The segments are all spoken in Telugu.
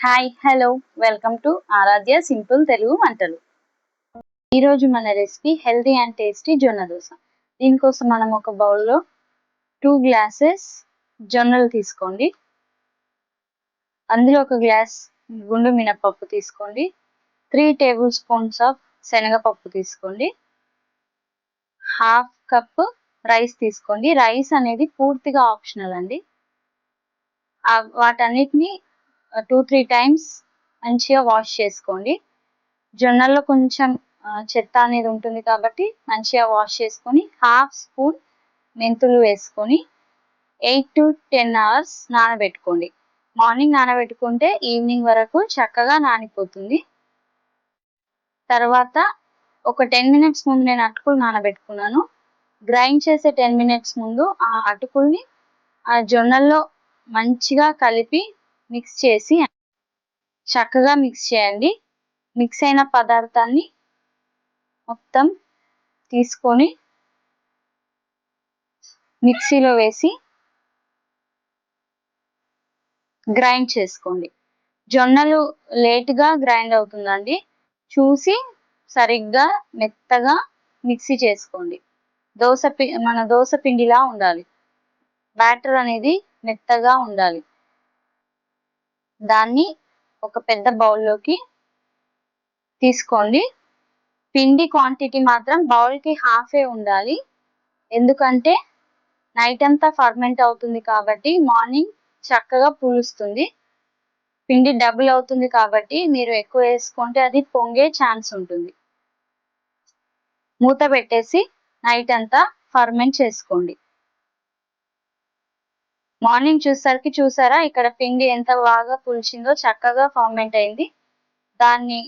Hi hello welcome to Aaradhya simple Telugu వంటలు. ఈరోజు మన రెసిపీ హెల్దీ అండ్ టేస్టీ జొన్న దోశ. దీనికోసం మనం ఒక బౌల్లో టూ గ్లాసెస్ జొన్నలు తీసుకోండి. అందులో ఒక గ్లాస్ గుండు మినపప్పు తీసుకోండి. త్రీ టేబుల్ స్పూన్స్ ఆఫ్ శనగపప్పు తీసుకోండి. హాఫ్ కప్ రైస్ తీసుకోండి. రైస్ అనేది పూర్తిగా ఆప్షనల్ అండి. వాటన్నిటిని టూ త్రీ టైమ్స్ మంచిగా వాష్ చేసుకోండి. జొన్నల్లో కొంచెం చెత్త అనేది ఉంటుంది కాబట్టి మంచిగా వాష్ చేసుకొని హాఫ్ స్పూన్ మెంతులు వేసుకొని ఎయిట్ టు టెన్ అవర్స్ నానబెట్టుకోండి. మార్నింగ్ నానబెట్టుకుంటే ఈవినింగ్ వరకు చక్కగా నానిపోతుంది. తర్వాత ఒక టెన్ మినిట్స్ ముందు నేను అటుకులు నానబెట్టుకున్నాను. గ్రైండ్ చేసే టెన్ మినిట్స్ ముందు ఆ అటుకుల్ని ఆ జొన్నల్లో మంచిగా కలిపి మిక్స్ చేసి చక్కగా మిక్స్ చేయండి. మిక్స్ అయిన పదార్థాన్ని మొత్తం తీసుకొని మిక్సీలో వేసి గ్రైండ్ చేసుకోండి. జొన్నలు లేట్గా గ్రైండ్ అవుతుందండి. చూసి సరిగ్గా మెత్తగా మిక్సీ చేసుకోండి. దోశ పి మన దోశ పిండిలా ఉండాలి. బ్యాటర్ అనేది మెత్తగా ఉండాలి. దాన్ని ఒక పెద్ద బౌల్లోకి తీసుకోండి. పిండి క్వాంటిటీ మాత్రం బౌల్కి హాఫే ఉండాలి. ఎందుకంటే నైట్ అంతా ఫర్మెంట్ అవుతుంది కాబట్టి మార్నింగ్ చక్కగా పులుస్తుంది. పిండి డబుల్ అవుతుంది కాబట్టి మీరు ఎక్కువ వేసుకుంటే అది పొంగే ఛాన్స్ ఉంటుంది. మూత పెట్టేసి నైట్ అంతా ఫర్మెంట్ చేసుకోండి. మార్నింగ్ చూసరికి చూసారా? ఇక్కడ పిండి ఎంత బాగా పులిచిందో చక్కగా ఫార్మెంట్ అయింది. దాన్ని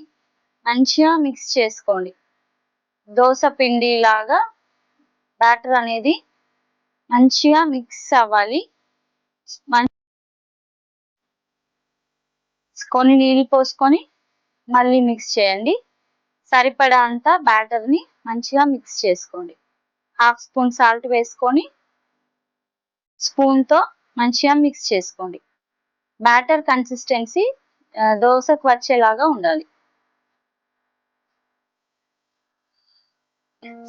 మంచిగా మిక్స్ చేసుకోండి. దోశ పిండి లాగా బ్యాటర్ అనేది మంచిగా మిక్స్ అవ్వాలి. కొన్ని నీళ్ళు పోసుకొని మళ్ళీ మిక్స్ చేయండి. సరిపడా అంత బ్యాటర్ని మంచిగా మిక్స్ చేసుకోండి. హాఫ్ స్పూన్ సాల్ట్ వేసుకొని స్పూన్తో మంచిగా మిక్స్ చేసుకోండి. బ్యాటర్ కన్సిస్టెన్సీ దోశకు వచ్చేలాగా ఉండాలి.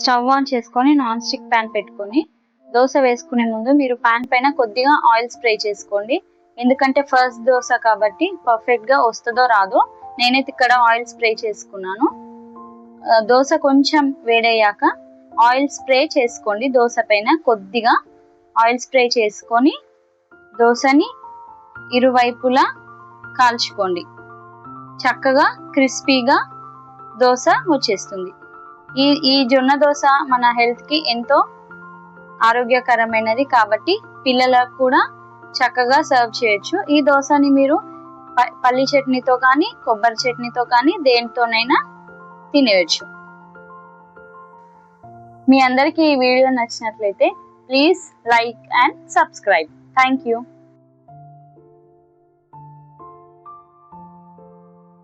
స్టవ్ ఆన్ చేసుకొని నాన్ స్టిక్ ప్యాన్ పెట్టుకొని దోశ వేసుకునే ముందు మీరు ప్యాన్ పైన కొద్దిగా ఆయిల్ స్ప్రే చేసుకోండి. ఎందుకంటే ఫస్ట్ దోశ కాబట్టి పర్ఫెక్ట్గా వస్తుందో రాదో నేనైతే ఇక్కడ ఆయిల్ స్ప్రే చేసుకున్నాను. దోశ కొంచెం వేడయ్యాక ఆయిల్ స్ప్రే చేసుకోండి. దోశ పైన కొద్దిగా ఆయిల్ స్ప్రే చేసుకొని దోశని ఇరువైపులా కాల్చుకోండి. చక్కగా క్రిస్పీగా దోశ వచ్చేస్తుంది ఈ ఈ జొన్న దోశ మన హెల్త్కి ఎంతో ఆరోగ్యకరమైనది కాబట్టి పిల్లలకు కూడా చక్కగా సర్వ్ చేయొచ్చు. ఈ దోశని మీరు పల్లి చట్నీతో కానీ కొబ్బరి చట్నీతో కానీ దేనితోనైనా తినేయచ్చు. మీ అందరికీ ఈ వీడియో నచ్చినట్లయితే please like and subscribe. Thank you.